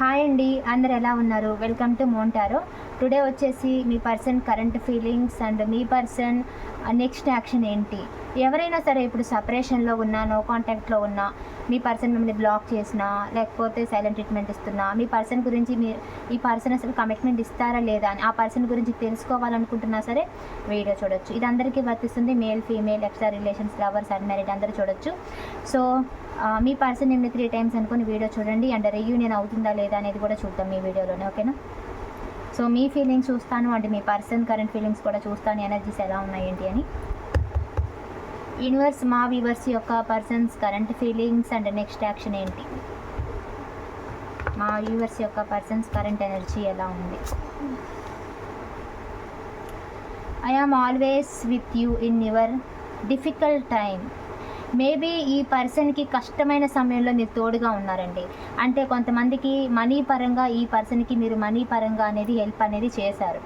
Hi అండి. అందరు ఎలా ఉన్నారు? వెల్కమ్ టు మోంటారో. టుడే వచ్చేసి మీ పర్సన్ కరెంట్ ఫీలింగ్స్ అండ్ మీ పర్సన్ నెక్స్ట్ యాక్షన్ ఏంటి? ఎవరైనా సరే ఇప్పుడు సపరేషన్లో ఉన్నా నో కాంటాక్ట్లో ఉన్నా మీ పర్సన్ మిమ్మల్ని బ్లాక్ చేసినా లేకపోతే సైలెంట్ ట్రీట్మెంట్ ఇస్తున్నా మీ పర్సన్ గురించి మీ ఈ పర్సన్ అసలు కమిట్మెంట్ ఇస్తారా లేదా అని ఆ పర్సన్ గురించి తెలుసుకోవాలనుకుంటున్నా సరే వీడియో చూడొచ్చు. ఇది అందరికీ వర్తిస్తుంది. Male female extra relations lovers unmarried అందరూ చూడొచ్చు. సో మీ పర్సన్ నిన్న త్రీ టైమ్స్ అనుకుని వీడియో చూడండి. అండ్ రీయూనియన్ అవుతుందా లేదా అనేది కూడా చూద్దాం మీ వీడియోలోనే. ఓకేనా? సో మీ ఫీలింగ్స్ చూస్తాను అంటే మీ పర్సన్ కరెంట్ ఫీలింగ్స్ కూడా చూస్తాను. ఎనర్జీస్ ఎలా ఉన్నాయి ఏంటి అని? యూనివర్స్ మా వ్యూవర్స్ యొక్క persons current feelings and next action ఏంటి? మా వ్యూవర్స్ యొక్క పర్సన్స్ కరెంట్ ఎనర్జీ ఎలా ఉంది? I am always with you in your difficult time maybe ఈ పర్సన్కి కష్టమైన సమయంలో మీరు తోడుగా ఉన్నారండి. అంటే కొంతమందికి మనీ పరంగా ఈ పర్సన్కి మీరు మనీ పరంగా అనేది హెల్ప్ అనేది చేశారు.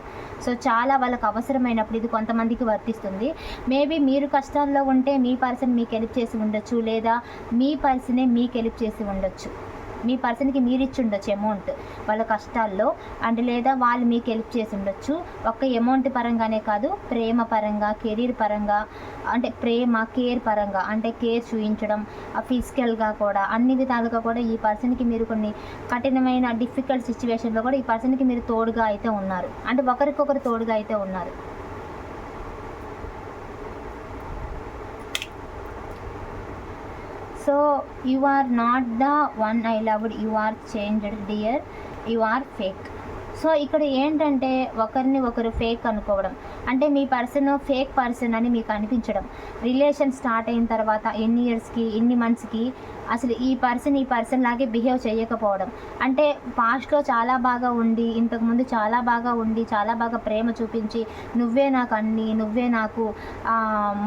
సో చాలా వాళ్ళకి అవసరమైనప్పుడు ఇది కొంతమందికి వర్తిస్తుంది. మేబీ మీరు కష్టాల్లో ఉంటే మీ పర్సన్ మీకు హెల్ప్ చేసి ఉండొచ్చు లేదా మీ పర్సనే మీకు హెల్ప్ చేసి ఉండొచ్చు. మీ పర్సన్కి మీరు ఇచ్చి ఉండొచ్చు అమౌంట్ వాళ్ళ కష్టాల్లో అండ్ లేదా వాళ్ళు మీకు హెల్ప్ చేసి ఉండొచ్చు ఒక్క అమౌంట్ పరంగానే కాదు ప్రేమ పరంగా కెరీర్ పరంగా అంటే ప్రేమ కేర్ పరంగా అంటే కేర్ చూపించడం ఫిజికల్గా కూడా అన్ని విధాలుగా కూడా ఈ పర్సన్కి మీరు కొన్ని కఠినమైన డిఫికల్ట్ సిచ్యువేషన్లో కూడా ఈ పర్సన్కి మీరు తోడుగా అయితే ఉన్నారు. అంటే ఒకరికొకరు తోడుగా అయితే ఉన్నారు. So you are not the one I loved, you are changed, dear, you are fake. So ఇక్కడ ఏంటంటే ఒకరిని ఒకరు ఫేక్ అనుకోవడం. అంటే మీ పర్సన్ ఫేక్ పర్సన్ అని మీకు అనిపించడం. రిలేషన్ స్టార్ట్ అయిన తర్వాత ఎన్ని ఇయర్స్కి ఎన్ని మంత్స్కి అసలు ఈ పర్సన్ ఈ పర్సన్ లాగే బిహేవ్ చేయకపోవడం. అంటే పాస్ట్లో చాలా బాగా ఉండి ఇంతకుముందు చాలా బాగా ఉండి చాలా బాగా ప్రేమ చూపించి నువ్వే నాకు అన్ని నువ్వే నాకు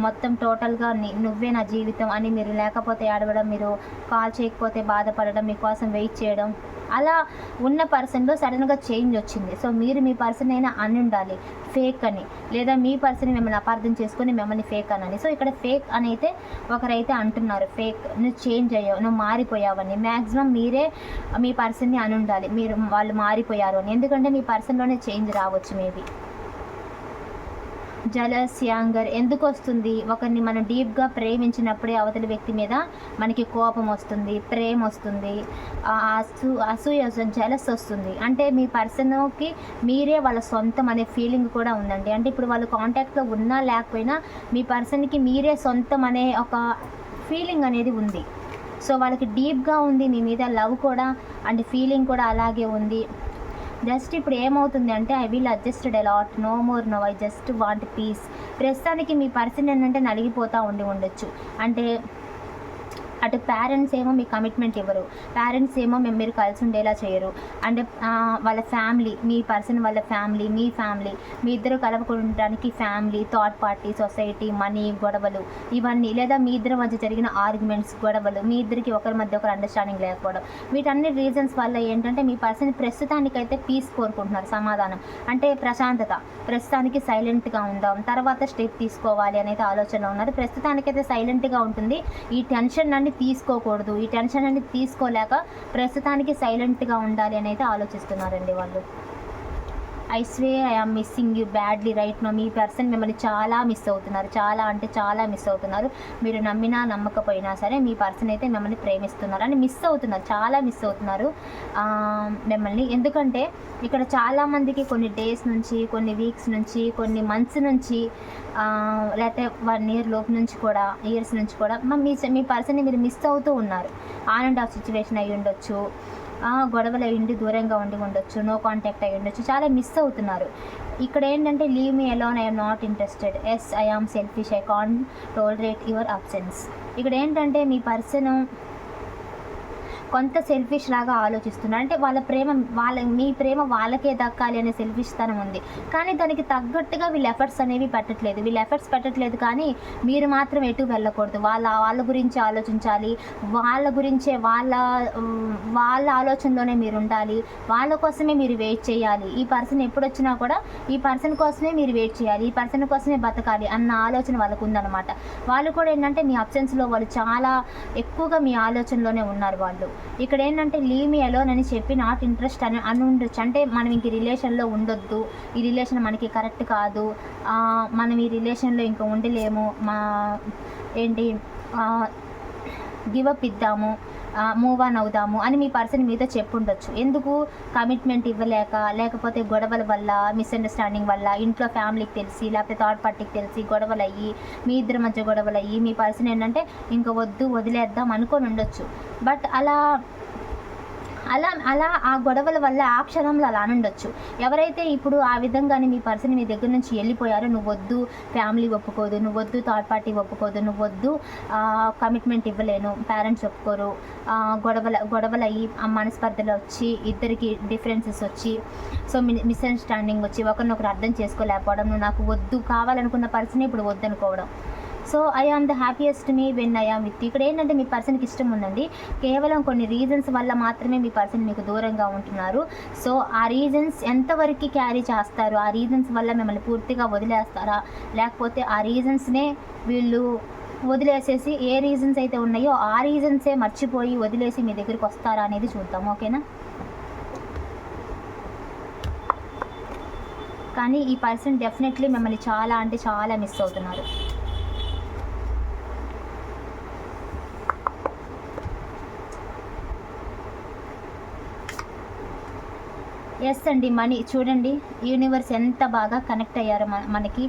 మొత్తం టోటల్గా నువ్వే నా జీవితం అని మీరు లేకపోతే ఏడవడం మీరు కాల్ చేయకపోతే బాధపడడం మీకోసం వెయిట్ చేయడం. అలా ఉన్న పర్సన్లో సడన్గా చేంజ్ వచ్చింది. సో మీరు మీ పర్సన్ అయినా అని ఉండాలి. ఫేక్ అని. లేదా మీ పర్సన్ మిమ్మల్ని అపార్థం చేసుకొని మిమ్మల్ని ఫేక్ అనని సో ఇక్కడ ఫేక్ అని అయితే ఒకరైతే అంటున్నారు. ఫేక్ నువ్వు చేంజ్ అయ్యావు నువ్వు మారిపోయావని మ్యాక్సిమం మీరే మీ పర్సన్ని అని ఉండాలి. మీరు వాళ్ళు మారిపోయారు అని. ఎందుకంటే మీ పర్సన్లోనే చేంజ్ రావచ్చు మేబీ. జలస్ యాంగర్ ఎందుకు వస్తుంది ఒకరిని మనం డీప్గా ప్రేమించినప్పుడే అవతలి వ్యక్తి మీద మనకి కోపం వస్తుంది ప్రేమ వస్తుంది అసూ అసూయ జలస్ వస్తుంది. అంటే మీ పర్సన్కి మీరే వాళ్ళ సొంతం అనే ఫీలింగ్ కూడా ఉందండి. అంటే ఇప్పుడు వాళ్ళు కాంటాక్ట్లో ఉన్నా లేకపోయినా మీ పర్సన్కి మీరే సొంతం అనే ఒక ఫీలింగ్ అనేది ఉంది. సో వాళ్ళకి డీప్గా ఉంది మీ మీద లవ్ కూడా అండ్ ఫీలింగ్ కూడా అలాగే ఉంది. జస్ట్ ఇప్పుడు ఏమవుతుంది అంటే I will adjusted a lot no more no I just want peace ప్రస్తుతానికి మీ పర్సన్ ఏంటంటే నలిగిపోతూ ఉండి ఉండొచ్చు. అంటే అటు పేరెంట్స్ ఏమో మీ కమిట్మెంట్ ఇవ్వరు. పేరెంట్స్ ఏమో మేము మీరు కలిసి ఉండేలా చేయరు. అంటే వాళ్ళ ఫ్యామిలీ మీ పర్సన్ వాళ్ళ ఫ్యామిలీ మీ ఫ్యామిలీ మీ ఇద్దరు కలపకుండడానికి family third party society money గొడవలు ఇవన్నీ లేదా మీ ఇద్దరి మధ్య జరిగిన ఆర్గ్యుమెంట్స్ గొడవలు మీ ఇద్దరికి ఒకరి మధ్య ఒకరు అండర్స్టాండింగ్ లేకపోవడం వీటన్ని రీజన్స్ వల్ల ఏంటంటే మీ పర్సన్ ప్రస్తుతానికైతే పీస్ కోరుకుంటున్నారు సమాధానం. అంటే ప్రశాంతత. ప్రస్తుతానికి సైలెంట్గా ఉందాం. తర్వాత స్టెప్ తీసుకోవాలి అనేది ఆలోచనలో ఉన్నారు. ప్రస్తుతానికైతే సైలెంట్గా ఉంటుంది. ఈ టెన్షన్ అనేది తీసుకోకూడదు. ఈ టెన్షన్ అనేది తీసుకోలేక ప్రస్తుతానికి సైలెంట్గా ఉండాలి అని అయితే ఆలోచిస్తున్నారండి వాళ్ళు. I swear I am missing you badly right no me person మిమ్మల్ని చాలా మిస్ అవుతున్నారు. చాలా అంటే చాలా మిస్ అవుతున్నారు. మీరు నమ్మినా నమ్మకపోయినా సరే మీ పర్సన్ అయితే మిమ్మల్ని ప్రేమిస్తున్నారు అని మిస్ అవుతున్నారు. చాలా మిస్ అవుతున్నారు. మిమ్మల్ని. ఎందుకంటే ఇక్కడ చాలామందికి కొన్ని డేస్ నుంచి కొన్ని వీక్స్ నుంచి కొన్ని మంత్స్ నుంచి లేకపోతే వన్ ఇయర్ లోపు నుంచి కూడా ఇయర్స్ నుంచి కూడా మీ మీ పర్సన్ని మీరు మిస్ అవుతూ ఉన్నారు. ఆన్ అండ్ ఆఫ్ సిచ్యువేషన్ అయ్యి ఉండొచ్చు గొడవలు అయ్యిండి దూరంగా ఉండి ఉండొచ్చు నో కాంటాక్ట్ అయ్యి ఉండొచ్చు చాలా మిస్ అవుతున్నారు. ఇక్కడ ఏంటంటే leave me alone I'm not interested yes I am selfish I can tolerate your absence ఇక్కడ ఏంటంటే మీ పర్సన్ కొంత సెల్ఫిష్ లాగా ఆలోచిస్తున్నారు అంటే వాళ్ళ ప్రేమ వాళ్ళ మీ ప్రేమ వాళ్ళకే దక్కాలి అనే సెల్ఫిష్ తనం ఉంది. కానీ దానికి తగ్గట్టుగా వీళ్ళ ఎఫర్ట్స్ అనేవి పెట్టట్లేదు. వీళ్ళ ఎఫర్ట్స్ పెట్టట్లేదు కానీ మీరు మాత్రం ఎటు వెళ్ళకూడదు. వాళ్ళ వాళ్ళ గురించి ఆలోచించాలి. వాళ్ళ గురించే వాళ్ళ వాళ్ళ ఆలోచనలోనే మీరు ఉండాలి. వాళ్ళ కోసమే మీరు వెయిట్ చేయాలి. ఈ పర్సన్ ఎప్పుడు వచ్చినా కూడా ఈ పర్సన్ కోసమే మీరు వెయిట్ చేయాలి. ఈ పర్సన్ కోసమే బతకాలి అన్న ఆలోచన వాళ్ళకు ఉందన్నమాట. వాళ్ళు కూడా ఏంటంటే మీ అబ్సెన్స్లో వాళ్ళు చాలా ఎక్కువగా మీ ఆలోచనలోనే ఉన్నారు వాళ్ళు. ఇక్కడ ఏంటంటే లీవ్ మీ అలోన్ అని చెప్పి నాట్ ఇంట్రెస్ట్ అని అని ఉండొచ్చు. అంటే మనం ఇంక రిలేషన్లో ఉండొద్దు. ఈ రిలేషన్ మనకి కరెక్ట్ కాదు. మనం ఈ రిలేషన్లో ఇంకా ఉండలేము. మా ఏంటి గివప్ ఇద్దాము. మూవ్ ఆన్ అవుదాము అని మీ పర్సన్ మీతో చెప్పుండొచ్చు. ఎందుకు? కమిట్మెంట్ ఇవ్వలేక లేకపోతే గొడవల వల్ల మిస్అండర్స్టాండింగ్ వల్ల ఇంట్లో ఫ్యామిలీకి తెలిసి లేకపోతే థర్డ్ పార్టీకి తెలిసి గొడవలు అయ్యి మీ ఇద్దరి మధ్య గొడవలు అయ్యి మీ పర్సన్ ఏంటంటే ఇంకా వద్దు వదిలేద్దాం అనుకొని ఉండొచ్చు బట్ అలా అలా అలా ఆ గొడవల వల్ల ఆ క్షణంలో అలా అనుండొచ్చు. ఎవరైతే ఇప్పుడు ఆ విధంగానే మీ పర్సన్ మీ దగ్గర నుంచి వెళ్ళిపోయారో నువ్వు వద్దు ఫ్యామిలీ ఒప్పుకోదు నువ్వు వద్దు థర్డ్ పార్టీ ఒప్పుకోదు నువ్వు వద్దు కమిట్మెంట్ ఇవ్వలేను పేరెంట్స్ ఒప్పుకోరు గొడవల గొడవలు అయ్యి ఆ మనస్పర్ధలు వచ్చి ఇద్దరికి డిఫరెన్సెస్ వచ్చి సో మిస్అండర్స్టాండింగ్ వచ్చి ఒకరినొకరు అర్థం చేసుకోలేకపోవడం నువ్వు నాకు వద్దు కావాలనుకున్న పర్సన్ ఇప్పుడు వద్దనుకోవడం. So I am the happiest me when I am with ఇక్కడ ఏంటంటే మీ పర్సన్కి ఇష్టం ఉందండి కేవలం కొన్ని రీజన్స్ వల్ల మాత్రమే మీ పర్సన్ మీకు దూరంగా ఉంటున్నారు. సో ఆ రీజన్స్ ఎంతవరకు క్యారీ చేస్తారు? ఆ రీజన్స్ వల్ల మిమ్మల్ని పూర్తిగా వదిలేస్తారా? లేకపోతే ఆ రీజన్స్నే వీళ్ళు వదిలేసేసి ఏ రీజన్స్ అయితే ఉన్నాయో ఆ రీజన్సే మర్చిపోయి వదిలేసి మీ దగ్గరికి వస్తారా అనేది చూద్దాం. ఓకేనా కానీ ఈ పర్సన్ డెఫినెట్లీ మిమ్మల్ని చాలా అంటే చాలా మిస్ అవుతున్నారు. ఎస్ అండి మనీ చూడండి యూనివర్స్ ఎంత బాగా కనెక్ట్ అయ్యారో మన మనకి.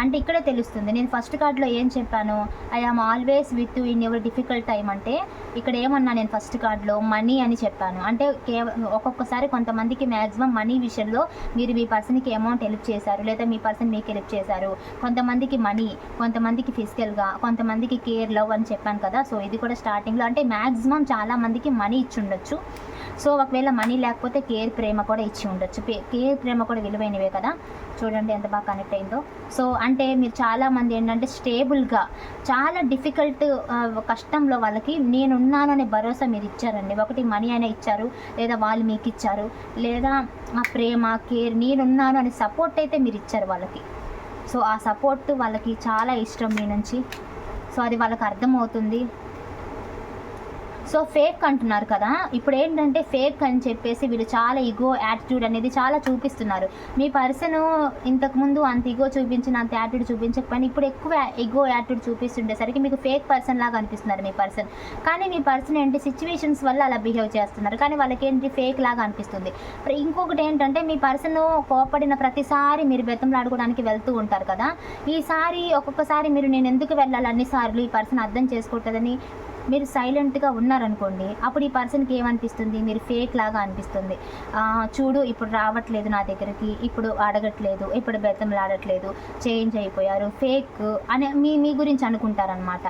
అంటే ఇక్కడే తెలుస్తుంది నేను ఫస్ట్ కార్డ్లో ఏం చెప్పాను I am always with in your difficult time అంటే ఇక్కడ ఏమన్నా నేను ఫస్ట్ కార్డ్లో మనీ అని చెప్పాను. అంటే కేవలం ఒక్కొక్కసారి కొంతమందికి మ్యాక్సిమం మనీ విషయంలో మీరు మీ పర్సన్కి అమౌంట్ హెల్ప్ చేశారు లేదా మీ పర్సన్ మీకు హెల్ప్ చేశారు. కొంతమందికి మనీ కొంతమందికి ఫిజికల్గా కొంతమందికి కేర్ లవ్ అని చెప్పాను కదా సో ఇది కూడా స్టార్టింగ్లో అంటే మ్యాక్సిమం చాలామందికి మనీ ఇచ్చి ఉండొచ్చు. సో ఒకవేళ మనీ లేకపోతే కేర్ ప్రేమ కూడా ఇచ్చి ఉండొచ్చు. పే- కేర్ ప్రేమ కూడా విలువైనవే కదా? చూడండి ఎంత బాగా కనెక్ట్ అయిందో. సో అంటే మీరు చాలామంది ఏంటంటే స్టేబుల్గా చాలా డిఫికల్ట్ కష్టంలో వాళ్ళకి నేనున్నాననే అనే భరోసా మీరు ఇచ్చారండి. ఒకటి మనీ అయినా ఇచ్చారు లేదా వాళ్ళు మీకు ఇచ్చారు లేదా ఆ ప్రేమ కేర్ నేనున్నాను అనే సపోర్ట్ అయితే మీరు ఇచ్చారు వాళ్ళకి. సో ఆ సపోర్ట్ వాళ్ళకి చాలా ఇష్టం మీ నుంచి. సో అది వాళ్ళకి అర్థమవుతుంది. సో ఫేక్ అంటున్నారు కదా. ఇప్పుడు ఏంటంటే ఫేక్ అని చెప్పేసి వీళ్ళు చాలా ఇగో యాటిట్యూడ్ అనేది చాలా చూపిస్తున్నారు. మీ పర్సన్ ఇంతకుముందు అంత ఇగో చూపించిన అంత యాటిట్యూడ్ చూపించకపోయినా ఇప్పుడు ఎక్కువ ఇగో యాటిట్యూడ్ చూపిస్తుండేసరికి మీకు ఫేక్ పర్సన్ లాగా అనిపిస్తున్నారు మీ పర్సన్ కానీ మీ పర్సన్ ఏంటి? సిచ్యువేషన్స్ వల్ల అలా బిహేవ్ చేస్తున్నారు. కానీ వాళ్ళకి ఏంటి? ఫేక్ లాగా అనిపిస్తుంది. ఇంకొకటి ఏంటంటే మీ పర్సన్ కోపడిన ప్రతిసారి మీరు బెత్తంలాడుకోవడానికి వెళ్తూ ఉంటారు కదా. ఈసారి ఒక్కొక్కసారి మీరు నేను ఎందుకు వెళ్ళాలి? అన్నిసార్లు ఈ పర్సన్ అర్థం చేసుకుంటుందని మీరు సైలెంట్గా ఉన్నారనుకోండి అప్పుడు ఈ పర్సన్కి ఏమనిపిస్తుంది? మీరు ఫేక్ లాగా అనిపిస్తుంది. చూడు ఇప్పుడు రావట్లేదు నా దగ్గరికి ఇప్పుడు అడగట్లేదు ఇప్పుడు బెత్తంలాడట్లేదు చేంజ్ అయిపోయారు ఫేక్ అని మీ మీ గురించి అనుకుంటారనమాట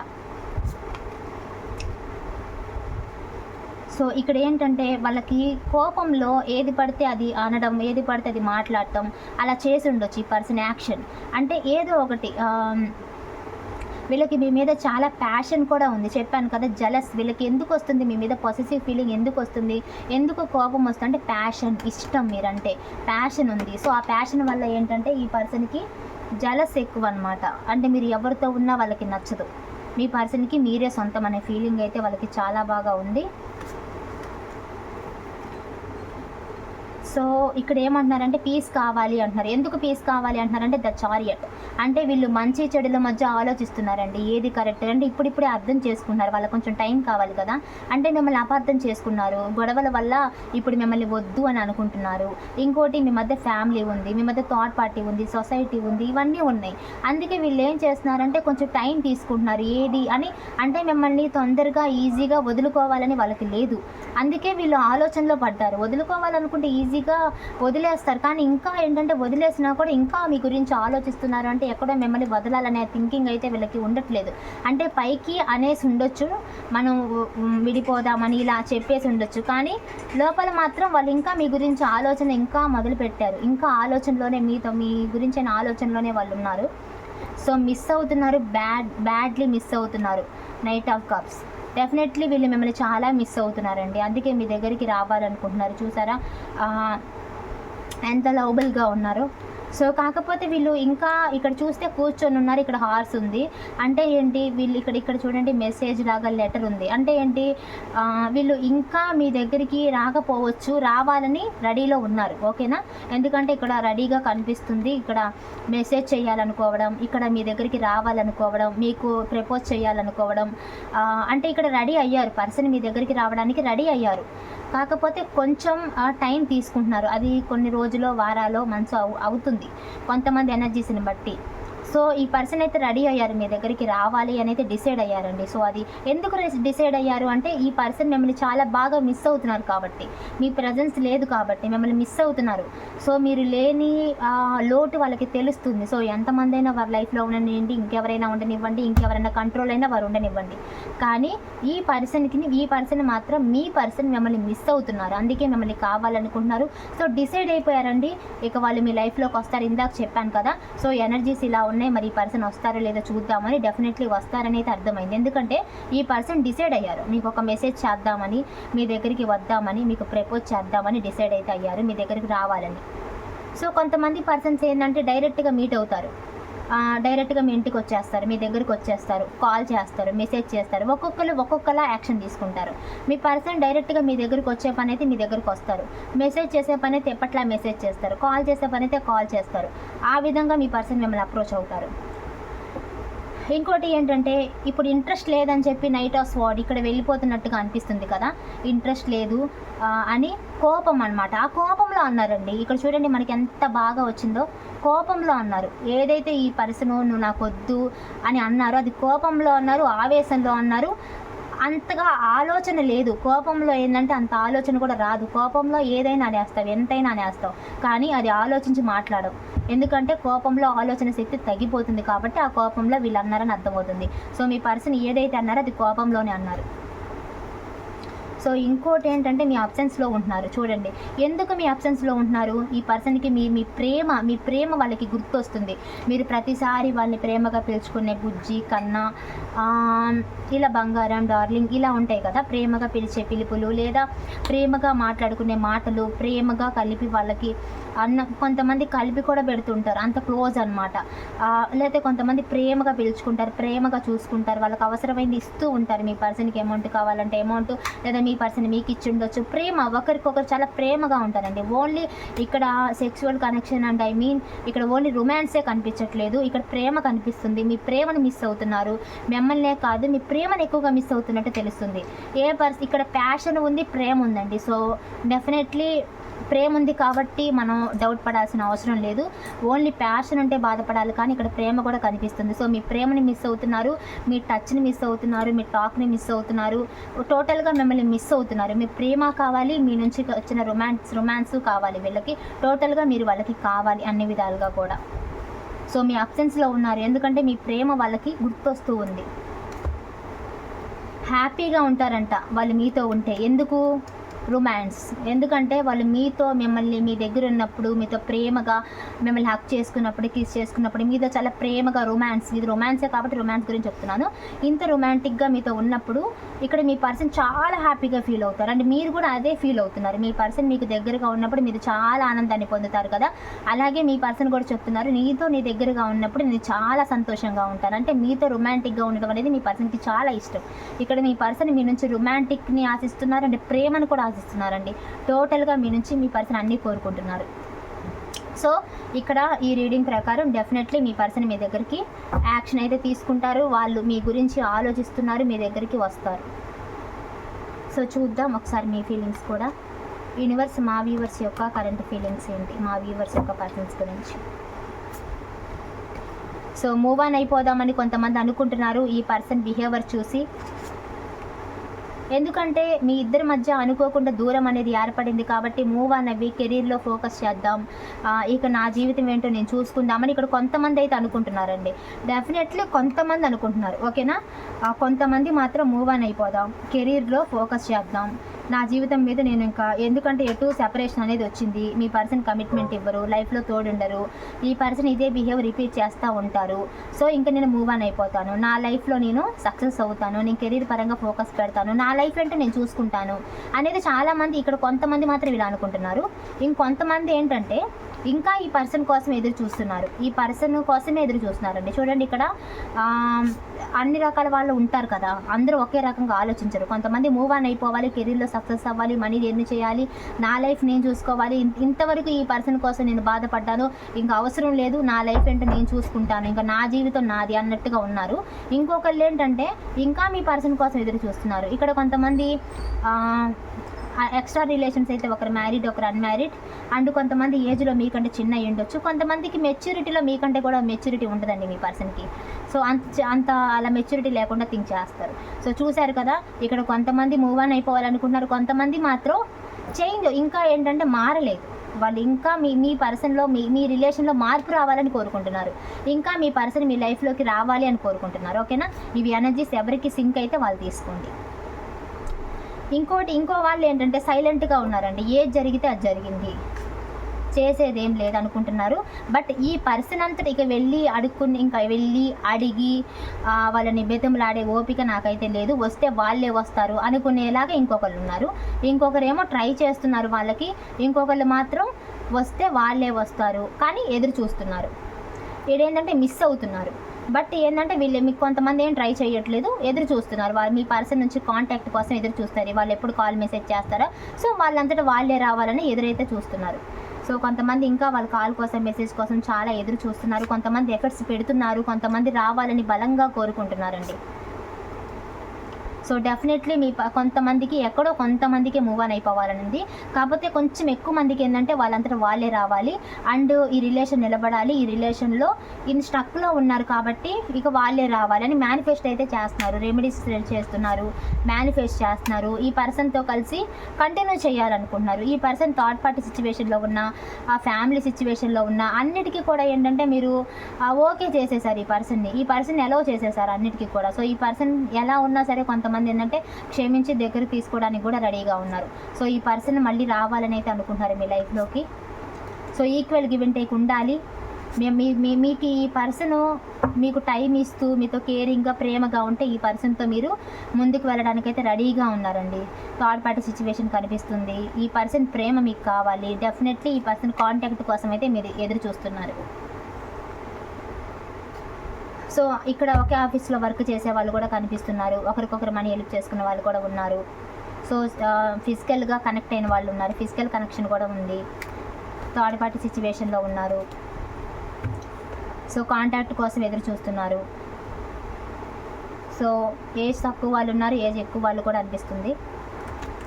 సో ఇక్కడ ఏంటంటే వాళ్ళకి కోపంలో ఏది పడితే అది అనడం ఏది పడితే అది మాట్లాడటం అలా చేసి ఉండొచ్చు ఈ పర్సన్ యాక్షన్. అంటే ఏదో ఒకటి వీళ్ళకి మీ మీద చాలా ప్యాషన్ కూడా ఉంది. చెప్పాను కదా జలస్ వీళ్ళకి ఎందుకు వస్తుంది? మీ మీద పాజిటివ్ ఫీలింగ్ ఎందుకు వస్తుంది? ఎందుకు కోపం వస్తుంది? అంటే ప్యాషన్ ఇష్టం మీరంటే. ప్యాషన్ ఉంది. సో ఆ ప్యాషన్ వల్ల ఏంటంటే ఈ పర్సన్కి జలస్ ఎక్కువ అనమాట అంటే మీరు ఎవరితో ఉన్నా వాళ్ళకి నచ్చదు. మీ పర్సన్కి మీరే సొంతం అనే ఫీలింగ్ అయితే వాళ్ళకి చాలా బాగా ఉంది. సో ఇక్కడ ఏమంటున్నారంటే పీస్ కావాలి అంటున్నారు. ఎందుకు పీస్ కావాలి అంటున్నారంటే ద చారియట్ అంటే వీళ్ళు మంచి చెడుల మధ్య ఆలోచిస్తున్నారండి. ఏది కరెక్ట్ అంటే ఇప్పుడిప్పుడే అర్థం చేసుకున్నారు. వాళ్ళకి కొంచెం టైం కావాలి కదా. అంటే మిమ్మల్ని అపార్థం చేసుకున్నారు. గొడవల వల్ల ఇప్పుడు మిమ్మల్ని వద్దు అని అనుకుంటున్నారు. ఇంకోటి మీ మధ్య ఫ్యామిలీ ఉంది. మీ మధ్య థర్డ్ పార్టీ ఉంది. సొసైటీ ఉంది. ఇవన్నీ ఉన్నాయి. అందుకే వీళ్ళు ఏం చేస్తున్నారంటే కొంచెం టైం తీసుకుంటున్నారు. ఏది అని అంటే మిమ్మల్ని తొందరగా ఈజీగా వదులుకోవాలని వాళ్ళకి లేదు. అందుకే వీళ్ళు ఆలోచనలో పడ్డారు. వదులుకోవాలనుకుంటే ఈజీగా వదిలేస్తారు. కానీ ఇంకా ఏంటంటే వదిలేసినా కూడా ఇంకా మీ గురించి ఆలోచిస్తున్నారు. అంటే ఎక్కడో మిమ్మల్ని వదలాలనే థింకింగ్ అయితే వీళ్ళకి ఉండట్లేదు. అంటే పైకి అనేసి ఉండొచ్చు. మనం విడిపోదామని ఇలా చెప్పేసి ఉండొచ్చు. కానీ లోపల మాత్రం వాళ్ళు ఇంకా మీ గురించి ఆలోచన ఇంకా మొదలు పెట్టారు ఇంకా ఆలోచనలోనే మీతో మీ గురించిన ఆలోచనలోనే వాళ్ళు ఉన్నారు. సో మిస్ అవుతున్నారు. బ్యాడ్ బ్యాడ్లీ మిస్ అవుతున్నారు. Knight of cups. డెఫినెట్లీ వీళ్ళు మిమ్మల్ని చాలా మిస్ అవుతున్నారండి. అందుకే మీ దగ్గరికి రావాలనుకుంటున్నారు. చూసారా? ఎంత లవబుల్గా ఉన్నారో. సో కాకపోతే వీళ్ళు ఇంకా ఇక్కడ చూస్తే కూర్చొని ఉన్నారు. ఇక్కడ హార్స్ ఉంది. అంటే ఏంటి వీళ్ళు ఇక్కడ ఇక్కడ చూడండి మెసేజ్ లాగా లెటర్ ఉంది. అంటే ఏంటి వీళ్ళు ఇంకా మీ దగ్గరికి రాకపోవచ్చు రావాలని రెడీలో ఉన్నారు. ఓకేనా? ఎందుకంటే ఇక్కడ రెడీగా కనిపిస్తుంది. ఇక్కడ మెసేజ్ చేయాలనుకోవడం ఇక్కడ మీ దగ్గరికి రావాలనుకోవడం మీకు ప్రపోజ్ చేయాలనుకోవడం అంటే ఇక్కడ రెడీ అయ్యారు. పర్సన్ మీ దగ్గరికి రావడానికి రెడీ అయ్యారు. కాకపోతే కొంచెం ఆ, టైం తీసుకుంటున్నారు. అది కొన్ని రోజులు వారాలు మంత్స్ అవు అవుతుంది. కొంతమంది ఎనర్జీస్ని బట్టి. సో ఈ పర్సన్ అయితే రెడీ అయ్యారు మీ దగ్గరికి రావాలి అని అయితే డిసైడ్ అయ్యారండి. సో అది ఎందుకు డిసైడ్ అయ్యారు అంటే ఈ పర్సన్ మిమ్మల్ని చాలా బాగా మిస్ అవుతున్నారు కాబట్టి. మీ ప్రజెన్స్ లేదు కాబట్టి మిమ్మల్ని మిస్ అవుతున్నారు. సో మీరు లేని లోటు వాళ్ళకి తెలుస్తుంది. సో ఎంతమంది అయినా వారి లైఫ్లో ఉండనివ్వండి ఇంకెవరైనా ఉండనివ్వండి ఇంకెవరైనా కంట్రోల్ అయినా వారు ఉండనివ్వండి. కానీ ఈ పర్సన్కి ఈ పర్సన్ మాత్రం మీ పర్సన్ మిమ్మల్ని మిస్ అవుతున్నారు. అందుకే మిమ్మల్ని కావాలనుకుంటున్నారు. సో డిసైడ్ అయిపోయారండి. ఇక వాళ్ళు మీ లైఫ్లోకి వస్తారు. ఇందాక చెప్పాను కదా. సో ఎనర్జీస్ ఇలా ఉన్నాయి. మరి ఈ పర్సన్ వస్తారో లేదో చూద్దామని డెఫినెట్లీ వస్తారని అయితే అర్థమైంది. ఎందుకంటే ఈ పర్సన్ డిసైడ్ అయ్యారు. మీకు ఒక మెసేజ్ చేద్దామని మీ దగ్గరికి వద్దామని మీకు ప్రపోజ్ చేద్దామని డిసైడ్ అయితే అయ్యారు. మీ దగ్గరికి రావాలని. సో కొంతమంది పర్సన్స్ ఏంటంటే డైరెక్ట్గా మీట్ అవుతారు. డైరెక్ట్గా మీ ఇంటికి వచ్చేస్తారు మీ దగ్గరికి వచ్చేస్తారు కాల్ చేస్తారు మెసేజ్ చేస్తారు ఒక్కొక్కరు ఒక్కొక్కలా యాక్షన్ తీసుకుంటారు. మీ పర్సన్ డైరెక్ట్గా మీ దగ్గరికి వచ్చే పని అయితే మీ దగ్గరికి వస్తారు. మెసేజ్ చేసే పని అయితే ఎప్పట్లా మెసేజ్ చేస్తారు కాల్ చేసే పని అయితే కాల్ చేస్తారు. ఆ విధంగా మీ పర్సన్ మిమ్మల్ని అప్రోచ్ అవుతారు. ఇంకోటి ఏంటంటే ఇప్పుడు ఇంట్రెస్ట్ లేదని చెప్పి నైట్ ఆఫ్ వార్డ్ ఇక్కడ వెళ్ళిపోతున్నట్టుగా అనిపిస్తుంది కదా. ఇంట్రెస్ట్ లేదు అని కోపం అనమాట ఆ కోపంలో అన్నారండి. ఇక్కడ చూడండి మనకి ఎంత బాగా వచ్చిందో. కోపంలో అన్నారు. ఏదైతే ఈ పర్సన్ నువ్వు నాకు వద్దు అని అన్నారో అది కోపంలో అన్నారు ఆవేశంలో అన్నారు. అంతగా ఆలోచన లేదు. కోపంలో ఏంటంటే అంత ఆలోచన కూడా రాదు. కోపంలో ఏదైనా అనేస్తావు ఎంతైనా అనేస్తావు కానీ అది ఆలోచించి మాట్లాడవు. ఎందుకంటే కోపంలో ఆలోచన శక్తి తగ్గిపోతుంది కాబట్టి ఆ కోపంలో వీళ్ళు అన్నారని అర్థమవుతుంది. సో మీ పర్సన్ ఏదైతే అన్నారో అది కోపంలోనే అన్నారు. సో ఇంకోటి ఏంటంటే మీ అబ్సెన్స్లో ఉంటున్నారు. చూడండి. ఎందుకు మీ అబ్సెన్స్లో ఉంటున్నారు? ఈ పర్సన్కి మీ మీ ప్రేమ మీ ప్రేమ వాళ్ళకి గుర్తొస్తుంది. మీరు ప్రతిసారి వాళ్ళని ప్రేమగా పిలుచుకునే బుజ్జి కన్నా ఇలా బంగారం డార్లింగ్ ఇలా ఉంటాయి కదా. ప్రేమగా పిలిచే పిలుపులు లేదా ప్రేమగా మాట్లాడుకునే మాటలు ప్రేమగా కలిపి వాళ్ళకి అన్న కొంతమంది కలిపి కూడా పెడుతుంటారు. అంత క్లోజ్ అనమాట లేకపోతే కొంతమంది ప్రేమగా పిలుచుకుంటారు ప్రేమగా చూసుకుంటారు. వాళ్ళకి అవసరమైంది ఇస్తూ ఉంటారు. మీ పర్సన్కి అమౌంట్ కావాలంటే అమౌంట్ లేదా మీ పర్సన్ మీకు ఇచ్చి ఉండొచ్చు ప్రేమ ఒకరికొకరు చాలా ప్రేమగా ఉంటారండి. ఓన్లీ ఇక్కడ sexual connection and I mean ఇక్కడ ఓన్లీ రొమాన్సే కనిపించట్లేదు. ఇక్కడ ప్రేమ కనిపిస్తుంది. మీ ప్రేమను మిస్ అవుతున్నారు. మిమ్మల్నే కాదు మీ ప్రేమను ఎక్కువగా మిస్ అవుతున్నట్టు తెలుస్తుంది. ఏ పర్స్ ఇక్కడ ప్యాషన్ ఉంది ప్రేమ ఉందండి. సో డెఫినెట్లీ ప్రేమ ఉంది కాబట్టి మనం డౌట్ పడాల్సిన అవసరం లేదు. ఓన్లీ ప్యాషన్ ఉంటే బాధపడాలి కానీ ఇక్కడ ప్రేమ కూడా కనిపిస్తుంది. సో మీ ప్రేమని మిస్ అవుతున్నారు మీ టచ్ని మిస్ అవుతున్నారు మీ టాక్ని మిస్ అవుతున్నారు టోటల్గా మిమ్మల్ని మిస్ అవుతున్నారు. మీ ప్రేమ కావాలి మీ నుంచి వచ్చిన రొమాన్స్ రొమాన్స్ కావాలి వీళ్ళకి. టోటల్గా మీరు వాళ్ళకి కావాలి అన్ని విధాలుగా కూడా. సో మీ అబ్సెన్స్లో ఉన్నారు. ఎందుకంటే మీ ప్రేమ వాళ్ళకి గుర్తొస్తూ ఉంది. హ్యాపీగా ఉంటారంట వాళ్ళు మీతో ఉంటే. ఎందుకు? రొమాన్స్ ఎందుకంటే వాళ్ళు మీతో మిమ్మల్ని మీ దగ్గర ఉన్నప్పుడు మీతో ప్రేమగా మిమ్మల్ని హక్ చేసుకున్నప్పుడు కిస్ చేసుకున్నప్పుడు మీతో చాలా ప్రేమగా రొమాన్స్ ఇది రొమాన్సే కాబట్టి రొమాన్స్ గురించి చెప్తున్నాను. ఇంత రొమాంటిక్గా మీతో ఉన్నప్పుడు ఇక్కడ మీ పర్సన్ చాలా హ్యాపీగా ఫీల్ అవుతారు. అండ్ మీరు కూడా అదే ఫీల్ అవుతున్నారు. మీ పర్సన్ మీకు దగ్గరగా ఉన్నప్పుడు మీరు చాలా ఆనందాన్ని పొందుతారు కదా. అలాగే మీ పర్సన్ కూడా చెప్తున్నారు నీతో నీ దగ్గరగా ఉన్నప్పుడు నేను చాలా సంతోషంగా ఉంటాను. అంటే మీతో రొమాంటిక్గా ఉండడం అనేది మీ పర్సన్కి చాలా ఇష్టం. ఇక్కడ మీ పర్సన్ మీ నుంచి రొమాంటిక్ని ఆశిస్తున్నారు. అంటే ప్రేమను కూడా ఆశిస్తున్నారండి. టోటల్గా మీ నుంచి మీ పర్సన్ అన్నీ కోరుకుంటున్నారు. సో ఇక్కడ ఈ రీడింగ్ ప్రకారం డెఫినెట్లీ మీ పర్సన్ మీ దగ్గరికి యాక్షన్ అయితే తీసుకుంటారు. వాళ్ళు మీ గురించి ఆలోచిస్తున్నారు మీ దగ్గరికి వస్తారు. సో చూద్దాం ఒకసారి మీ ఫీలింగ్స్ కూడా. యూనివర్స్ మా వ్యూవర్స్ యొక్క కరెంట్ ఫీలింగ్స్ ఏంటి? మా వ్యూవర్స్ యొక్క పర్సన్స్ గురించి. సో మూవ్ ఆన్ అయిపోదామని కొంతమంది అనుకుంటున్నారు. ఈ పర్సన్ బిహేవియర్ చూసి ఎందుకంటే మీ ఇద్దరి మధ్య అనుకోకుండా దూరం అనేది ఏర్పడింది కాబట్టి మూవ్ ఆన్ కెరీర్లో ఫోకస్ చేద్దాం. ఇక నా జీవితం ఏంటో నేను చూసుకుందామని ఇక్కడ కొంతమంది అయితే అనుకుంటున్నారండి. డెఫినెట్లీ కొంతమంది అనుకుంటున్నారు. ఓకేనా కొంతమంది మాత్రం మూవ్ ఆన్ అయిపోదాం. కెరీర్లో ఫోకస్ చేద్దాం. నా జీవితం మీద నేను ఇంకా ఎందుకంటే ఎటు సెపరేషన్ అనేది వచ్చింది మీ పర్సన్ కమిట్మెంట్ ఇవ్వరు లైఫ్లో తోడుండరు ఈ పర్సన్ ఇదే బిహేవ్ రిపీట్ చేస్తూ ఉంటారు. సో ఇంకా నేను మూవ్ ఆన్ అయిపోతాను. నా లైఫ్లో నేను సక్సెస్ అవుతాను నేను కెరీర్ పరంగా ఫోకస్ పెడతాను నా లైఫ్ అంటే నేను చూసుకుంటాను అనేది చాలామంది ఇక్కడ కొంతమంది మాత్రం ఇలా అనుకుంటున్నారు. ఇంకొంతమంది ఏంటంటే ఇంకా ఈ పర్సన్ కోసం ఎదురు చూస్తున్నారు. ఈ పర్సన్ కోసమే ఎదురు చూస్తున్నారండి. చూడండి ఇక్కడ అన్ని రకాల వాళ్ళు ఉంటారు కదా అందరూ ఒకే రకంగా ఆలోచించరు. కొంతమంది మూవ్ ఆన్ అయిపోవాలి కెరీర్లో సక్సెస్ అవ్వాలి మనీ ఎన్ని చేయాలి? నా లైఫ్ నేను చూసుకోవాలి. ఇంతవరకు ఈ పర్సన్ కోసం నేను బాధపడ్డాను. ఇంకా అవసరం లేదు. నా లైఫ్ ఏంటో నేను చూసుకుంటాను. ఇంకా నా జీవితం నాది అన్నట్టుగా ఉన్నారు. ఇంకొకళ్ళు ఏంటంటే ఇంకా మీ పర్సన్ కోసం ఎదురు చూస్తున్నారు. ఇక్కడ కొంతమంది ఎక్స్ట్రా రిలేషన్స్ అయితే ఒకరు మ్యారీడ్ ఒకరు అన్మ్యారీడ్. అండ్ కొంతమంది ఏజ్లో మీకంటే చిన్న ఉండొచ్చు కొంతమందికి మెచ్యూరిటీలో మీకంటే కూడా మెచ్యూరిటీ ఉంటుందండి మీ పర్సన్కి. సో అంత అంత అలా మెచ్యూరిటీ లేకుండా థింక్ చేస్తారు. సో చూశారు కదా ఇక్కడ కొంతమంది మూవ్ ఆన్ అయిపోవాలనుకుంటున్నారు. కొంతమంది మాత్రం చేంజ్ ఇంకా ఏంటంటే మారలేదు. వాళ్ళు ఇంకా మీ మీ పర్సన్లో మీ మీ రిలేషన్లో మార్పు రావాలని కోరుకుంటున్నారు. ఇంకా మీ పర్సన్ మీ లైఫ్లోకి రావాలి అని కోరుకుంటున్నారు. ఓకేనా? ఇవి ఎనర్జీస్ ఎవరికి సింక్ అయితే వాళ్ళు తీసుకోండి. ఇంకోటి ఇంకో వాళ్ళు ఏంటంటే సైలెంట్గా ఉన్నారండి. ఏది జరిగితే అది జరిగింది. చేసేదేం లేదనుకుంటున్నారు. బట్ ఈ పర్సన్ అంతటి ఇక వెళ్ళి అడుక్కుని ఇంకా వెళ్ళి అడిగి వాళ్ళని బెతంలాడే ఓపిక నాకైతే లేదు. వస్తే వాళ్ళే వస్తారు అనుకునేలాగా ఇంకొకరు ఉన్నారు. ఇంకొకరేమో ట్రై చేస్తున్నారు వాళ్ళకి. ఇంకొకరు మాత్రం వస్తే వాళ్ళే వస్తారు కానీ ఎదురు చూస్తున్నారు. ఏంటంటే మిస్ అవుతున్నారు. బట్ ఏంటంటే వీళ్ళు మీకు కొంతమంది ఏం ట్రై చేయట్లేదు ఎదురు చూస్తున్నారు. వాళ్ళు మీ పర్సన్ నుంచి కాంటాక్ట్ కోసం ఎదురు చూస్తారు. వాళ్ళు ఎప్పుడు కాల్ మెసేజ్ చేస్తారో? సో వాళ్ళంతటా వాళ్ళే రావాలని ఎదురైతే చూస్తున్నారు. సో కొంతమంది ఇంకా వాళ్ళ కాల్ కోసం మెసేజ్ కోసం చాలా ఎదురు చూస్తున్నారు. కొంతమంది ఎఫర్ట్స్ పెడుతున్నారు. కొంతమంది రావాలని బలంగా కోరుకుంటున్నారండి. సో డెఫినెట్లీ మీ కొంతమందికి ఎక్కడో కొంతమందికి మూవ్ ఆన్ అయిపోవాలనుంది. కాకపోతే కొంచెం ఎక్కువ మందికి ఏంటంటే వాళ్ళంతటా వాళ్ళే రావాలి. అండ్ ఈ రిలేషన్ నిలబడాలి. ఈ రిలేషన్లో ఇన్ స్ట్రక్లో ఉన్నారు కాబట్టి ఇక వాళ్ళే రావాలని మేనిఫెస్ట్ అయితే చేస్తున్నారు. రెమెడీస్ చేస్తున్నారు. మేనిఫెస్ట్ చేస్తున్నారు. ఈ పర్సన్తో కలిసి కంటిన్యూ చేయాలనుకుంటున్నారు. ఈ పర్సన్ థర్డ్ పార్టీ సిచ్యువేషన్లో ఉన్న ఆ ఫ్యామిలీ సిచ్యువేషన్లో ఉన్న అన్నిటికీ కూడా ఏంటంటే మీరు ఓకే చేసేసారు ఈ పర్సన్ని ఈ పర్సన్ ఎలా చేసేసారు అన్నిటికీ కూడా. సో ఈ పర్సన్ ఎలా ఉన్నా సరే కొంతమంది ఏంటంటే క్షమించి దగ్గర తీసుకోవడానికి కూడా రెడీగా ఉన్నారు. సో ఈ పర్సన్ మళ్ళీ రావాలని అయితే అనుకుంటున్నారు మీ లైఫ్లోకి so equal give and take ఉండాలి. మీ మీ- మీకు ఈ పర్సన్ మీకు టైం ఇస్తూ మీతో కేరింగ్గా ప్రేమగా ఉంటే ఈ పర్సన్తో మీరు ముందుకు వెళ్ళడానికి అయితే రెడీగా ఉన్నారండి. థర్డ్ పార్టీ సిచ్యువేషన్ కనిపిస్తుంది. ఈ పర్సన్ ప్రేమ మీకు కావాలి. డెఫినెట్లీ ఈ పర్సన్ కాంటాక్ట్ కోసం అయితే మీరు ఎదురు చూస్తున్నారు. సో ఇక్కడ ఒకే ఆఫీస్లో వర్క్ చేసే వాళ్ళు కూడా కనిపిస్తున్నారు. ఒకరికొకరు మనీ హెల్ప్ చేసుకునే వాళ్ళు కూడా ఉన్నారు. సో ఫిజికల్గా కనెక్ట్ అయిన వాళ్ళు ఉన్నారు. ఫిజికల్ కనెక్షన్ కూడా ఉంది. థర్డ్ పార్టీ సిచ్యువేషన్లో ఉన్నారు. సో కాంటాక్ట్ కోసం ఎదురు చూస్తున్నారు. సో ఏజ్ తక్కువ వాళ్ళు ఉన్నారు. ఏజ్ ఎక్కువ వాళ్ళు కూడా అనిపిస్తుంది.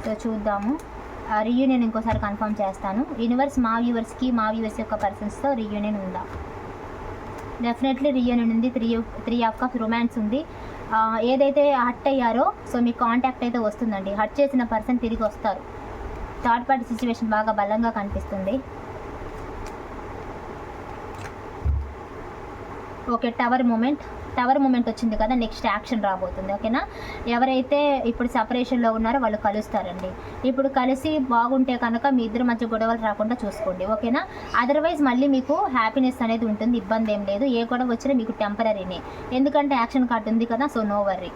సో చూద్దాము. రీయూనియన్ ఇంకోసారి కన్ఫర్మ్ చేస్తాను. యూనివర్స్ మా వ్యూవర్స్కి మా వ్యూవర్స్ యొక్క పర్సన్స్తో రీయూనియన్ ఉందా? డెఫినెట్లీ రీయూనియన్ ఉంది. Three three of cup romance ఉంది. ఏదైతే హట్ అయ్యారో సో మీకు కాంటాక్ట్ అయితే వస్తుందండి. హట్ చేసిన పర్సన్ తిరిగి వస్తారు. థర్డ్ పార్టీ సిచ్యువేషన్ బాగా బలంగా కనిపిస్తుంది. Okay tower moment tower moment వచ్చింది కదా నెక్స్ట్ యాక్షన్ రాబోతుంది ఓకేనా? ఎవరైతే ఇప్పుడు సపరేషన్లో ఉన్నారో వాళ్ళు కలుస్తారండి. ఇప్పుడు కలిసి బాగుంటే కనుక మీ ఇద్దరు మధ్య గొడవలు రాకుండా చూసుకోండి ఓకేనా? అదర్వైజ్ మళ్ళీ మీకు హ్యాపీనెస్ అనేది ఉంటుంది ఇబ్బంది ఏం లేదు. ఏ గొడవ వచ్చినా మీకు టెంపరీనే ఎందుకంటే యాక్షన్ కార్డ్ ఉంది కదా సో నో వర్రీ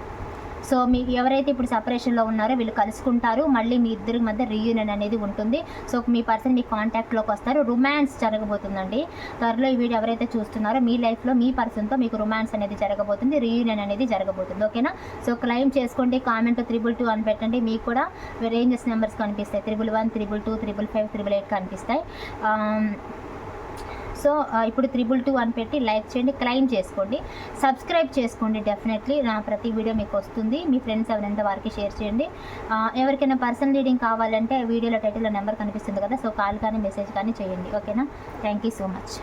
సో మీ ఎవరైతే ఇప్పుడు సపరేషన్లో ఉన్నారో వీళ్ళు కలుసుకుంటారు. మళ్ళీ మీ ఇద్దరి మధ్య రీయూనియన్ అనేది ఉంటుంది. సో మీ పర్సన్ మీ కాంటాక్ట్లోకి వస్తారు. రొమాన్స్ జరగబోతుందండి. త్వరలో ఈ వీడియో ఎవరైతే చూస్తున్నారో మీ లైఫ్లో మీ పర్సన్తో మీకు రొమాన్స్ అనేది జరగబోతుంది. రీయూనియన్ అనేది జరగబోతుంది. ఓకేనా సో క్లైమ్ చేసుకోండి. కామెంట్ త్రిబుల్ టూ అని పెట్టండి. మీకు కూడా రేంజెస్ నెంబర్స్ కనిపిస్తాయి. Triple one triple two triple five triple eight కనిపిస్తాయి. సో ఇప్పుడు త్రిబుల్ టూ అని పెట్టి లైక్ చేయండి క్లైమ్ చేసుకోండి. సబ్స్క్రైబ్ చేసుకోండి డెఫినెట్లీ నా ప్రతి వీడియో మీకు వస్తుంది. మీ ఫ్రెండ్స్ ఎవరైనా వారికి షేర్ చేయండి. ఎవరికైనా పర్సనల్ రీడింగ్ కావాలంటే వీడియోలో టైటిల్లో నెంబర్ కనిపిస్తుంది కదా సో కాల్ కానీ మెసేజ్ కానీ చేయండి. ఓకేనా? Thank you so much.